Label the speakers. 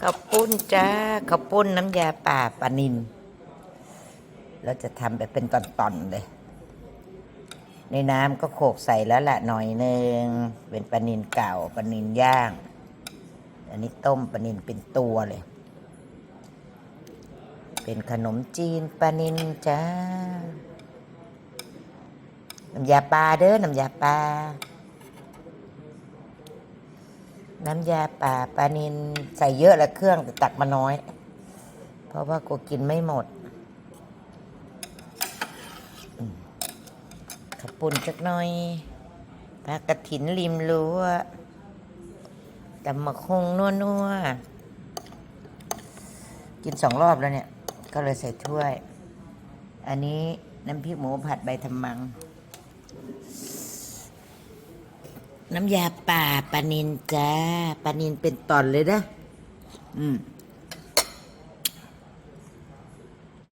Speaker 1: ข้าวปุ้นจ้าข้าวปุ้นน้ำยาป่าปลานินเราจะทำแบบเป็นตอนๆเลย ในน้ำก็โขกใส่แล้วละหน่อยหนึ่งเป็นปลานินเก่าปลานินย่าง อันนี้ต้มปลานินเป็นตัวเลย เป็นขนมจีนปลานินจ้าน้ำยาปลาเด้อน้ำยาปลา น้ำยาป่าปลานินใส่เยอะและเครื่องแต่ตักมาน้อย เพราะว่ากูกินไม่หมดขับปุ่นจักหน่อยปลากระถินริมรั้วตำมะคงนัวนัวกินสองรอบแล้วเนี่ย ก็เลยใส่ถ้วย อันนี้น้ำพริกหมูผัดใบทำมัง น้ำยาป่าปลานินจ้าปลานินเป็นตอนเลยนะอืม